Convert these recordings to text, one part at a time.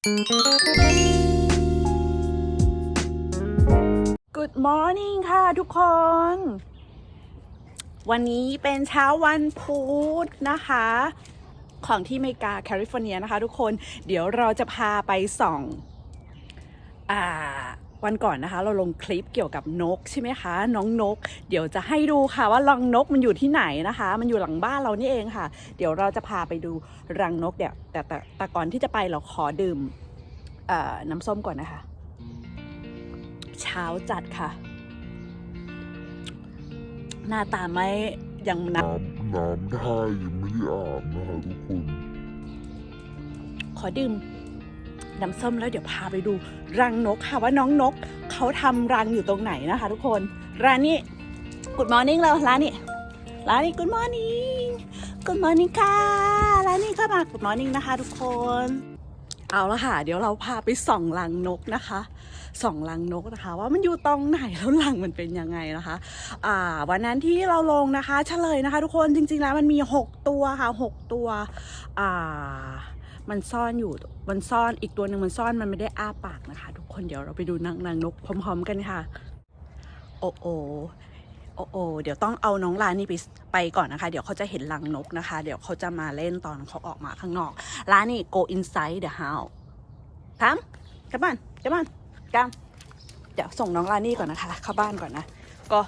Good morning ค่ะทุกคน วันนี้เป็นเช้าวันพุธนะคะ ของที่อเมริกาแคลิฟอร์เนียนะคะทุกคน เดี๋ยวเราจะพาไปส่อง อ่า วันก่อนนะคะ เราลงคลิปเกี่ยวกับนกใช่ไหมคะ น้องนก เดี๋ยวจะให้ดูค่ะว่ารังนกมันอยู่ที่ไหนนะคะ มันอยู่หลังบ้านเรานี่เองค่ะ เดี๋ยวเราจะพาไปดูรังนกเดี๋ยวแต่แต่แต่ก่อนที่จะไปเราขอดื่มเอ่อน้ำส้มก่อนนะคะ เช้าจัดค่ะ หน้าตาไม่ยังนะน้ำน้ำท่ายังไม่ได้อาบนะคะทุกคน ขอดื่ม น้ำส้มแล้วเดี๋ยวพาไปดูรังนกค่ะว่าน้องนกเขาทำรังอยู่ตรงไหนนะคะ ทุกคนร้านนี้ Good morning แล้วร้านนี้ร้านนี้ Good morning Good morning ค่ะร้านนี้เข้ามา Good morning นะคะ ทุกคน เอาละค่ะ เดี๋ยวเราพาไปส่องรังนกนะคะส่องรังนกนะคะ ว่ามันอยู่ตรงไหนแล้วรังมันเป็นยังไงนะคะอ่าวันนั้นที่เราลงนะคะเฉลยนะคะ ทุกคนจริง ๆ แล้วมันมี 6 ตัวค่ะ 6 ตัวอ่า มันซ่อนอยู่ มันซ่อนอีกตัวหนึ่งมันซ่อนมันไม่ได้อ้าปากนะคะ ทุกคนเดี๋ยวเราไปดูนางนางนกพร้อม ๆ กันค่ะโอ้โอโอ้โอเดี๋ยวต้องเอาน้องลานี่ไปไปก่อนนะคะ เดี๋ยวเขาจะเห็นรังนกนะคะ เดี๋ยวเขาจะมาเล่นตอนเขาออกมาข้างนอกลานี่ go inside the house ทำกลับบ้านกลับบ้านกลับเดี๋ยวส่งน้องลานี่ก่อนนะคะ เข้าบ้านก่อนนะ ก็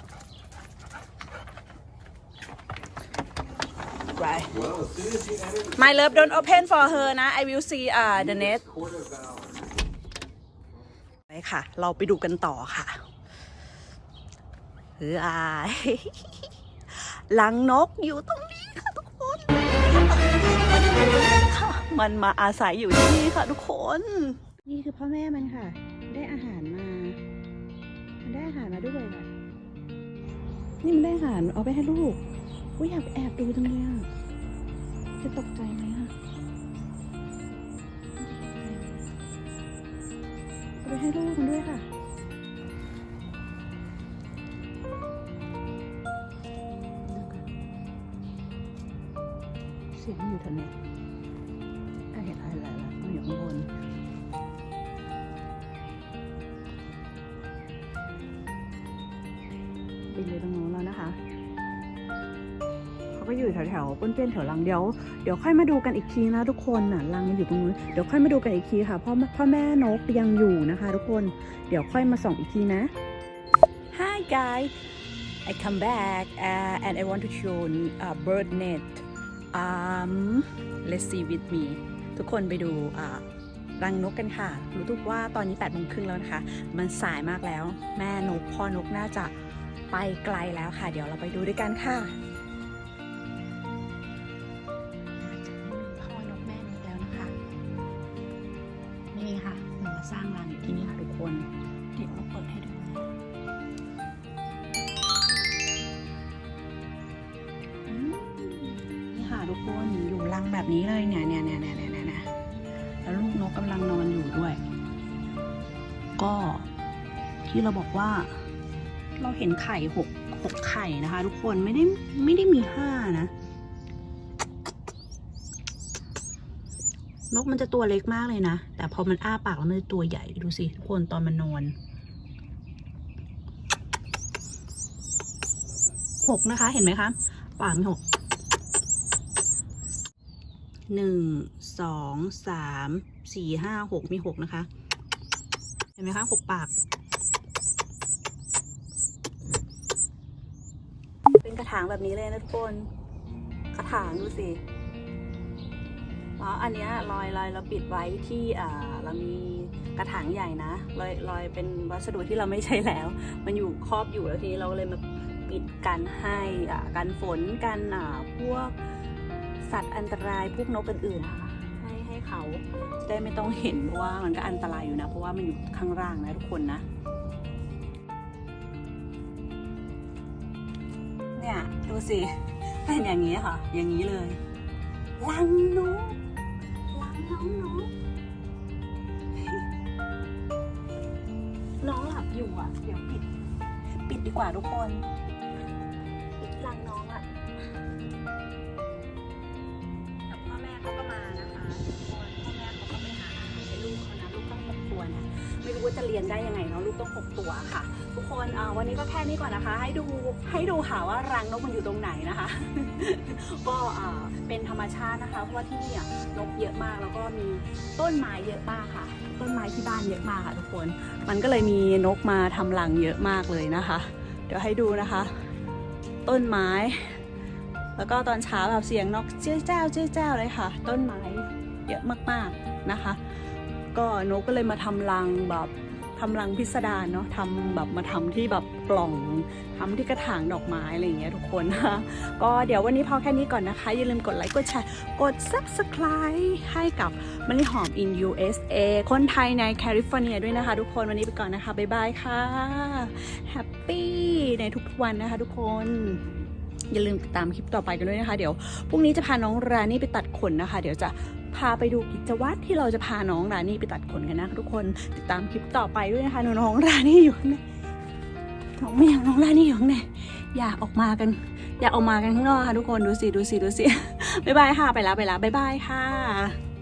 Right. My love don't open for her นะ I will see uh the net ไปค่ะ เราไปดูกันต่อค่ะเฮ้ยอายลังนกอยู่ตรงนี้ค่ะทุกคนค่ะมันมาอาศัยอยู่ที่นี่ค่ะทุกคน นี่คือพ่อแม่มันค่ะ ได้อาหารมา มันได้อาหารมาด้วยแหละนี่มันได้อาหารเอาไปให้ลูก อุ้ยอยากแอบดูจังเลยอะ จะตกใจไหมอะไปให้ลูกมันด้วยค่ะเสียงอยู่แถวนถ้าเห็นอะไรแล้วมันอยู่ข้างบน เขาก็อยู่แถวๆป้นเปี้ยนแถวรังเดี๋ยวเดี๋ยวค่อยมาดูกันอีกทีนะทุกคนน่ะรังมันอยู่ตรงนู้นเดี๋ยวค่อยมาดูกันอีกทีค่ะพราะพ่อแม่นกยังอยู่นะคะ ทุกคนเดี๋ยวค่อยมาส่องอีกทีนะ Hi guys I come back uh, and I want to show uh, bird net um let's see with me ทุกคนไปดูอ่ารังนกกันค่ะ รู้ทุกว่าตอนนี้8ปดโมงครึ่งแล้วนะคะ มันสายมากแล้ว แม่นกพ่อนกน่าจะไปไกลแล้วค่ะ เดี๋ยวเราไปดูด้วยกันค่ะ สร้างรังอยู่ที่นี่ค่ะทุกคน เดี๋ยวเราเปิดให้ดูนะนี่ค่ะทุกคนอยู่รังแบบนี้เลยเนี่ยเนี่ยเนี่ยเนี่ยเนี่ยเนี่ยแล้วลูกนกกำลังนอนอยู่ด้วย ก็ที่เราบอกว่า เราเห็นไข่หกหกไข่นะคะ ทุกคนไม่ได้ไม่ได้มีห้า นกมันจะตัวเล็กมากเลยนะ แต่พอมันอ้าปากแล้วมันจะตัวใหญ่ ดูสิทุกคนตอนมันนอนหกนะคะ เห็นไหมคะ ปากมีหกหนึ่งสองสามสี่ห้าหกมีหกนะคะ เห็นไหมคะหกปาก เป็นกระถางแบบนี้เลยนะทุกคน กระถางดูสิ แล้วอันเนี้ยรอยรอยเราปิดไว้ที่เรามีกระถางใหญ่นะรอยรอยเป็นวัสดุที่เราไม่ใช้แล้ว มันอยู่ครอบอยู่แล้วทีนี้เราเลยมาปิดกันให้อ่ากันฝนกันพวกสัตว์อันตรายพวกนกอื่นๆนะคะให้ให้เขาได้ไม่ต้องเห็นเพราะว่ามันก็อันตรายอยู่นะ เพราะว่ามันอยู่ข้างล่างนะทุกคนนะเนี่ยดูสิเป็นอย่างนี้ค่ะ อย่างนี้เลยลังนก ลังน้องนกน้องหลับอยู่อะ เดี๋ยวปิด ปิดดีกว่าทุกคน จะเลี้ยงได้ยังไงเนาะลูกต้องหกตัวค่ะ ทุกคนวันนี้ก็แค่นี้ก่อนนะคะ ให้ดูให้ดูค่ะว่ารังนกมันอยู่ตรงไหนนะคะ ก็เป็นธรรมชาตินะคะ เพราะว่าที่นี่นกเยอะมากแล้วก็มีต้นไม้เยอะมากค่ะ ต้นไม้ที่บ้านเยอะมากค่ะทุกคน มันก็เลยมีนกมาทำรังเยอะมากเลยนะคะ เดี๋ยวให้ดูนะคะ ต้นไม้ แล้วก็ตอนเช้าแบบเสียงนกเจ้าเจ้าเจ้าเลยค่ะ ต้นไม้เยอะมากๆนะคะ ก็นกก็เลยมาทำรังแบบทำรังพิสดารเนาะทำแบบมาทำที่แบบปล่องทำที่กระถางดอกไม้อะไรอย่างเงี้ยทุกคนนะก็เดี๋ยววันนี้พอแค่นี้ก่อนนะคะ อย่าลืมกดไลค์กดแชร์กด subscribe ให้กับมะลิหอม in USA คนไทยในแคลิฟอร์เนียด้วยนะคะ ทุกคนวันนี้ไปก่อนนะคะ บ๊ายบายค่ะ แฮปปี้ในทุกๆวันนะคะทุกคนอย่าลืมติดตามคลิปต่อไปกันด้วยนะคะ เดี๋ยวพรุ่งนี้จะพาน้องรานี่ไปตัดขนนะคะ เดี๋ยวจะ พาไปดูกิจวัตรที่เราจะพาน้องรานี่ไปตัดขนกันนะทุกคนติดตามคลิปต่อไปด้วยนะคะน้องรานี่อยู่ข้างในน้องไม่อยากน้องรานี่อยู่ข้างในอยากออกมากัน อยากออกมากันข้างนอกค่ะทุกคนดูสิดูสิดูสิบ๊ายบายค่ะไปแล้วไปแล้วบ๊ายบายค่ะ